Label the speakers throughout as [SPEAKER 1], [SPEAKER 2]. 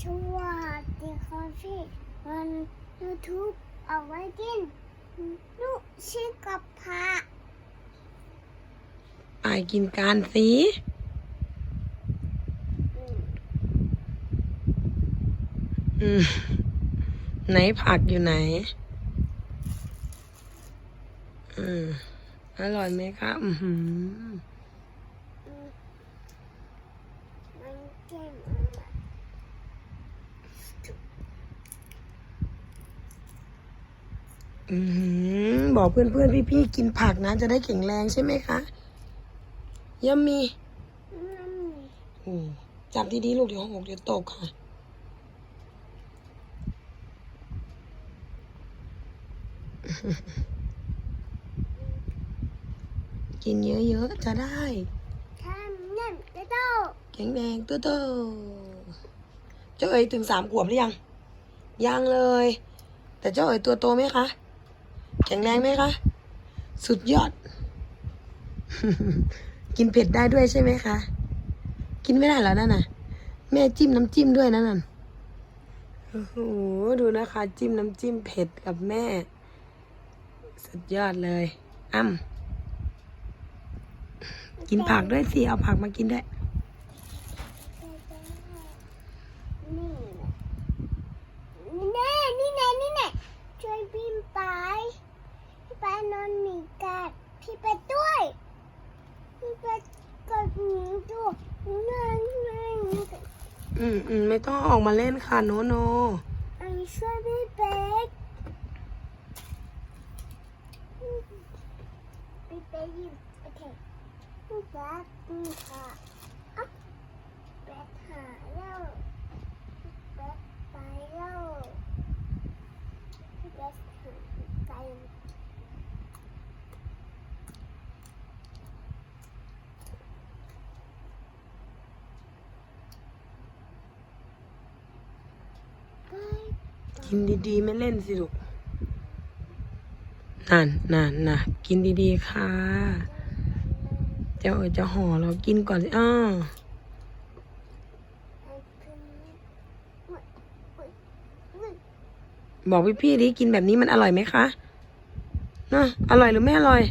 [SPEAKER 1] สวัสดีค่ะพี่วันยูทูบเอาไว้กินลูกชิคกับพระ
[SPEAKER 2] ไปกินการสิ
[SPEAKER 1] อืม
[SPEAKER 2] อืมไหนผักอยู่ไหน อืมอร่อยไหมคะอือหือ
[SPEAKER 1] อืมมันเก่งอะไร
[SPEAKER 2] อือหือ บอกเพื่อนเพื่อนพี่พี่ๆกินผักนะ จะได้แข็งแรงใช่ไหมคะยัมมี
[SPEAKER 1] อืม
[SPEAKER 2] อืมจับดีๆลูกเดี๋ยวหกเดี๋ยวตกค่ะ กินเยอะๆจะได้
[SPEAKER 1] ทำนั่นก็โต
[SPEAKER 2] แข็งแรงตัวโตเจ้าเอ๋ยถึงสามขวบหรือยัง ยังเลย แต่เจ้าเอ๋ยตัวโตไหมคะ แข็งแรงไหมคะ สุดยอด กินเผ็ดได้ด้วยใช่ไหมคะ กินไม่ได้แล้วนั่นน่ะ แม่จิ้มน้ำจิ้มด้วยนะนั่นโอ้โหดูนะคะ จิ้มน้ำจิ้มเผ็ดกับแม่ สุดยอดเลยอ้ำกินผักด้วยสิ เอาผักมากินด้วย
[SPEAKER 1] นี่แน่นี่แน่นี่แน่ช่วยพี่ไปพี่ไป นอนหนีกัดพี่ไปด้วยพี่ไปกดหนีด้วยนั่นนั่น
[SPEAKER 2] อืมอืมไม่ต้องออกมาเล่นค่ะโนโน
[SPEAKER 1] ไอ้ช่วยพี่เป๊กพี่เป๊กยิ้มโอเคพี่แป๊กนี่ค่ะอ๊ะแป๊กหาแล้วพี่แป๊กไปแล้วพี่แป๊กหาไป ไป
[SPEAKER 2] กินดีๆ ไม่เล่นสิลูกนั่นนั่นนะกินดีๆ ค่ะ เจ้าเอ๋จะห่อเรากินก่อนสิอ้าว
[SPEAKER 1] ไอ้คืนนี้อุ๊ยอุ๊ยอุ๊ย
[SPEAKER 2] บอกพี่ดิกินแบบนี้มันอร่อยไหมคะนะอร่อยหรือไม่อร่อย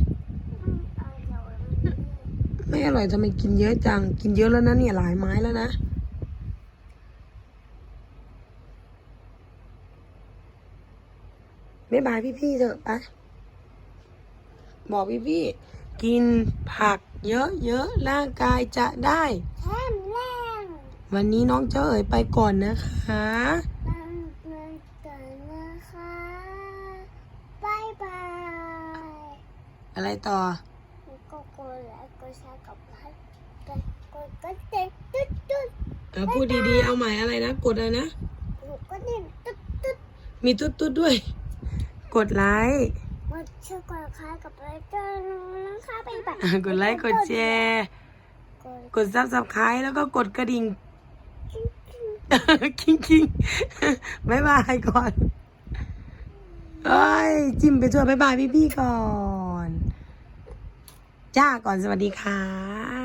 [SPEAKER 2] ไม่อร่อยทำไมกินเยอะจัง กินเยอะแล้วนะเนี่ยหลายไม้แล้วนะ บ๊ายบายพี่ๆเถอะไปะบอกพี่ๆกินผักเยอะๆร่างกายจะได้
[SPEAKER 1] แข็งแรง
[SPEAKER 2] วันนี้น้องเจ้าเอ๋ยไปก่อนนะคะ
[SPEAKER 1] ตั้งเงินกันนะคะบายบาย
[SPEAKER 2] อะไรต่อ
[SPEAKER 1] ก็กดไลค์กดแชร์กับพัดกดกดกระดิ่งตุ๊ดตุ๊ด
[SPEAKER 2] เอาพูดดีๆ เอาใหม่อะไรนะ กดอะไรนะ
[SPEAKER 1] กดกระดิ่งตุ๊ดตุ๊ด
[SPEAKER 2] มีตุ๊ดๆด้วย กดไลค์
[SPEAKER 1] กดชื่อกดคล้ายกับไลค์กันนะคะไปแบบ
[SPEAKER 2] กดไลค์กดแชร์
[SPEAKER 1] กด
[SPEAKER 2] กดซับสไครต์แล้วก็กดกระดิ่ง
[SPEAKER 1] กิ้งกิ้ง
[SPEAKER 2] คิงคิงๆบ๊ายบายก่อนเอ้ยจิ้มไปทั่วบ๊ายบายพี่ๆก่อน จ้าก่อนสวัสดีค่ะ